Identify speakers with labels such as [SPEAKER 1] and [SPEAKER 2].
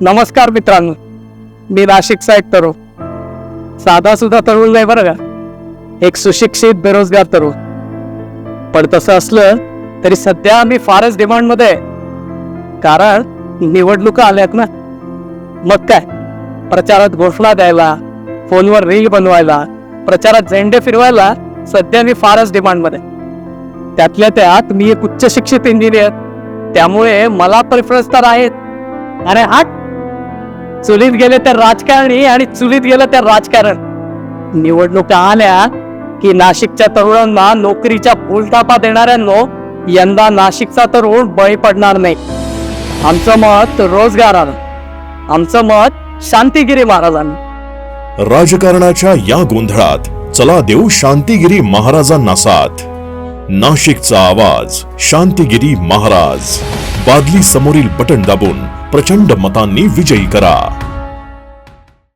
[SPEAKER 1] नमस्कार मित्रांनो मी नाशिक साहेब तरुण. साधा सुद्धा तरुण नाही बरं का? एक सुशिक्षित बेरोजगार तरुण. पण तसं असलं तरी सध्या मी फारच डिमांडमध्ये आहे. कारण निवडणुका आल्यात ना. मग काय? प्रचारात घोषणा द्यायला फोनवर रील बनवायला प्रचारात झेंडे फिरवायला सध्या मी फारच डिमांडमध्ये त्यातल्या त्यात मी एक उच्च शिक्षित इंजिनियर त्यामुळे मला प्रेफरन्स तर आहेत. अरे हा चुलीत गेले त्या राजकारणी आणि चुलीत गेलं त्या राजकारण. निवडणुका आल्या की नाशिकच्या तरुणांना नोकरीच्या फुलटापा देणाऱ्यांनो यंदा नाशिकचा तरुण बळी पडणार नाही. आमचं मत रोजगारानं आमचं मत शांतिगिरी महाराजांनी.
[SPEAKER 2] राजकारणाच्या या गोंधळात चला देऊ शांतिगिरी महाराजांना साथ. नाशिकचा आवाज. शांतिगिरी महाराज. बादली समोरील बटन दाबून प्रचंड मतांनी विजयी करा.